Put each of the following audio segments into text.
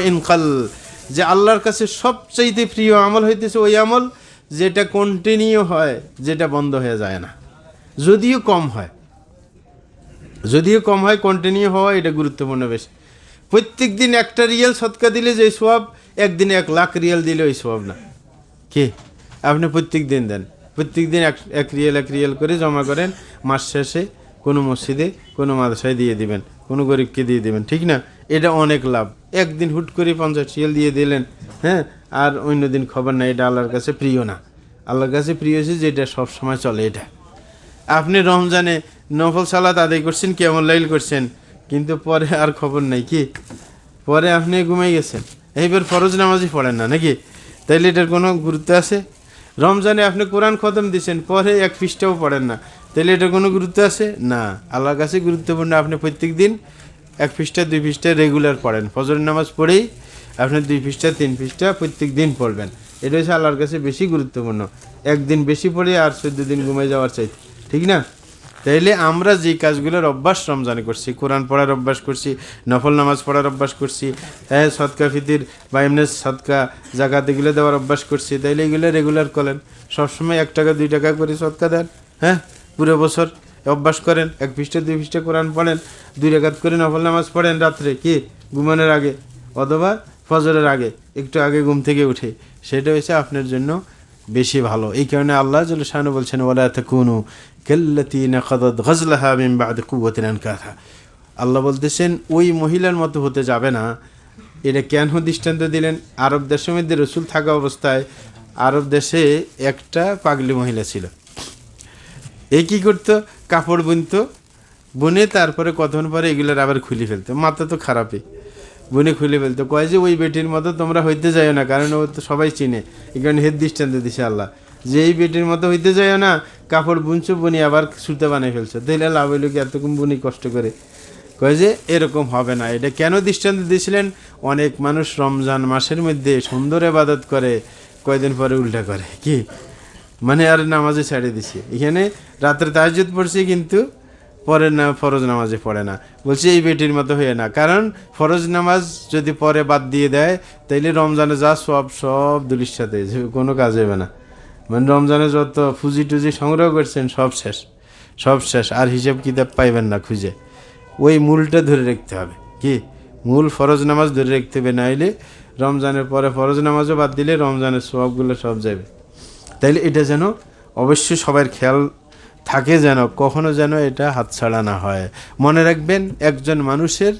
ইনকাল যে আল্লাহর কাছে সবচাইতে প্রিয় আমল হইতেছে ওই আমল যেটা কন্টিনিউ হয়, যেটা বন্ধ হয়ে যায় না। যদিও কম হয়। যদিও কম হয় কন্টিনিউ হওয়া এটা গুরুত্বপূর্ণ বেশি। প্রত্যেক দিন একটা রিয়েল সৎকা দিলে যে সোয়াব, একদিনে এক লাখ রিয়েল দিলে ওই সোয়াব না। কি? আপনি প্রত্যেক দিন দেন। প্রত্যেক দিন এক এক রিয়েল এক রিয়েল করে জমা করেন, মাস শেষে কোনো মসজিদে, কোনো মাদ্রাসায় দিয়ে দিবেন, কোনো গরিবকে দিয়ে দিবেন, ঠিক না? এটা অনেক লাভ। একদিন হুট করে পঞ্চাশ রিয়েল দিয়ে দিলেন হ্যাঁ? আর অন্য দিন খবর নাই, এটা আল্লাহর কাছে প্রিয় না। আল্লাহর কাছে প্রিয় হচ্ছে যেটা সব সময় চলে এটা। আপনি রমজানে নফল সালাত আদায় করছেন, কেমন লাইল করছেন? কিন্তু পরে আর খবর নাই কি? পরে আপনি ঘুমাই গেছেন। এইবার ফরজ নামাজই পড়েন না, নাকি? তাইলে এটার কোনো গুরুত্ব আছে? রমজানে আপনি কোরআন খতম দিচ্ছেন পরে এক পৃষ্ঠাও পড়েন না। তাইলে এটার কোনো গুরুত্ব আছে? না। আল্লাহর কাছে গুরুত্বপূর্ণ আপনি প্রত্যেক দিন এক পৃষ্ঠা, দুই পৃষ্ঠা রেগুলার পড়েন। ফজরের নামাজ পড়েই আপনি দুই পৃষ্ঠা, তিন পৃষ্ঠা প্রত্যেক দিন পড়বেন। এটা হচ্ছে আল্লাহর কাছে বেশি গুরুত্বপূর্ণ। একদিন বেশি পড়ে আর চোদ্দ দিন ঘুমাই যাওয়ার চাই ঠিক না? তাইলে আমরা যে কাজগুলোর অভ্যাস রমজানে করছি, কোরআন পড়ার অভ্যাস করছি, নফল নামাজ পড়ার অভ্যাস করছি হ্যাঁ সৎকা ফিতির বা এমনি সৎকা জাকাত এগুলো দেওয়ার অভ্যাস করছি, তাইলে এগুলো রেগুলার করেন। সবসময় এক টাকা, দুই টাকা করে সৎকা দেন হ্যাঁ পুরো বছর। অভ্যাস করেন, এক পৃষ্ঠা দুই পৃষ্ঠা কোরআন পড়েন, দুই রেখাত করে নফল নামাজ পড়েন রাত্রে, কি? ঘুমানোর আগে, অথবা ফজরের আগে, একটু আগে ঘুম থেকে উঠে। সেটা হচ্ছে আপনার জন্য বেশি ভালো। এই কারণে আল্লাহ জল শাহানু বলছেন ওলা তাকুনু কেল্লাতি নাকাদাত গজলাহা আনকাথা। আল্লাহ বলতেছেন, ওই মহিলার মতো হতে যাবে না। এটা কেন দৃষ্টান্ত দিলেন? আরব দেশের মধ্যে রসুল থাকা অবস্থায় আরব দেশে একটা পাগলি মহিলা ছিল। এই কী করতো? কাপড় বুনতো, বুনে তারপরে কতক্ষণ পরে এগুলোর আবার খুলে ফেলতো। মাথা তো খারাপই। বুনে খুলে ফেলতো। কয় যে ওই বেটির মতো তোমরা হইতে যাইও না, কারণ ও তো সবাই চিনে। কারণে হেদ দৃষ্টান্ত দিছে আল্লাহ। যে এই বেটির মতো হইতে যাইও না, কাপড় বুনছো, বুনি আবার সুতে বানাই ফেলছো। তাইলে লাভ হইল কি এতক্ষণ বুনি কষ্ট করে? কয় যে এরকম হবে না। এটা কেন দৃষ্টান্ত দিয়েছিলেন অনেক মানুষ রমজান মাসের মধ্যে সুন্দর আবাদত করে, কয়দিন পরে উল্টা করে। কি? মানে আর নামাজে ছেড়ে দিছি। এখানে রাত্রে তাহাজুদ পড়ছে কিন্তু পরে না ফরজ নামাজে পড়ে না। বলছি এই বেটির মতো হয়ে না। কারণ ফরজ নামাজ যদি পরে বাদ দিয়ে দেয়, তাইলে রমজানে যা সব সব দুলির সাথে কোনো কাজ হবে না। মানে রমজানে যত ফুজি টুজি সংগ্রহ করছেন, সব শেষ। সব শেষ। আর হিসেব কিতাব পাইবেন না খুঁজে। ওই মূলটা ধরে রাখতে হবে। কি? মূল ফরজ নামাজ ধরে রাখতে হবে না নাইলে রমজানের পরে ফরজ নামাজও বাদ দিলে রমজানের সবগুলো সব যাবে তাইলে এটা যেন অবশ্যই সবার খেয়াল থাকে যেন, কখনো যেন এটা হাতছাড়া না হয়। মনে রাখবেন, একজন মানুষের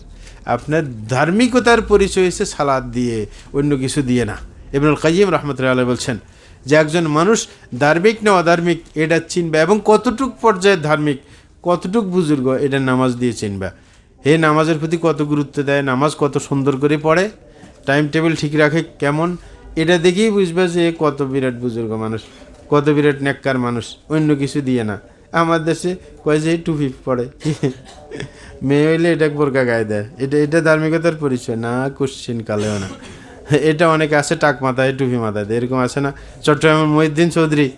আপনার ধার্মিকতার পরিচয় হচ্ছে সালাদ দিয়ে, অন্য কিছু দিয়ে না। ইবনুল কাইম রহমতুল্লাহ বলছেন যে একজন মানুষ ধার্মিক না অধার্মিক, এটা চিনবে এবং কতটুক পর্যায়ে ধার্মিক, কতটুক বুজুর্গ এটা নামাজ দিয়ে চিনবে। হে, নামাজের প্রতি কত গুরুত্ব দেয়, নামাজ কত সুন্দর করে পড়ে, টাইম টেবিল ঠিক রাখে কেমন এটা দেখেই বুঝবে যে কত বিরাট বুজুর্গ মানুষ, কত বিরাট নেককার মানুষ, অন্য কিছু দিয়ে না। আমার দেশে কয় যে টুপি পড়ে। মেয়ে হইলে এটা বোরকা গায়ে দেয়। এটা এটা ধার্মিকতার পরিচয়, না কোশ্চিন কালেও না। এটা অনেকে আছে, টাক মাথায় টুপি মাথায় দেয়, এরকম আছে না। চট্টগ্রামের মহিউদ্দিন চৌধুরী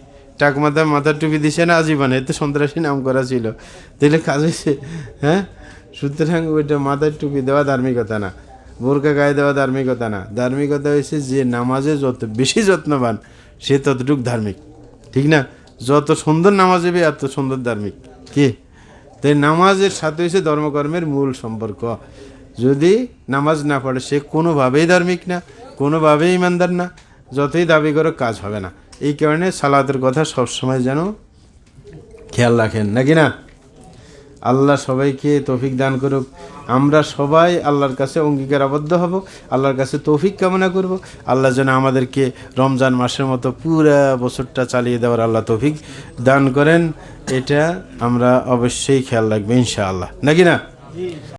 টাক মাথায় মাথার টুপি দিছে না আজীবনে, এতে সন্ত্রাসী নাম করা ছিল। তাহলে কাজ হয়েছে হ্যাঁ? সুতরাং ওইটা মাথার টুপি দেওয়া ধার্মিকতা না। বোরকা গায়ে দেওয়া ধার্মিকতা না। ধার্মিকতা হয়েছে যে নামাজে যত বেশি যত্নবান, সে ততটুক ধার্মিক। ঠিক না? যত সুন্দর নামাজ হবে এত সুন্দর ধার্মিক। কি? তাই নামাজের সাথে হয়েছে ধর্মকর্মের মূল সম্পর্ক। যদি নামাজ না পড়ে, সে কোনোভাবেই ধার্মিক না, কোনোভাবেই ইমানদার না, যতই দাবি করে কাজ হবে না। এই কারণে সালাতের কথা সবসময় যেন খেয়াল রাখেন, নাকি না? আল্লাহ সবাইকে তৌফিক দান করুক। আমরা সবাই আল্লাহর কাছে অঙ্গীকার আবদ্ধ হব, আল্লাহর কাছে তৌফিক কামনা করব। আল্লাহ যেন আমাদেরকে রমজান মাসের মতো পুরা বছরটা চালিয়ে দেওয়ার আল্লাহ তৌফিক দান করেন। এটা আমরা অবশ্যই খেয়াল রাখব ইনশাআল্লাহ। নাকি না?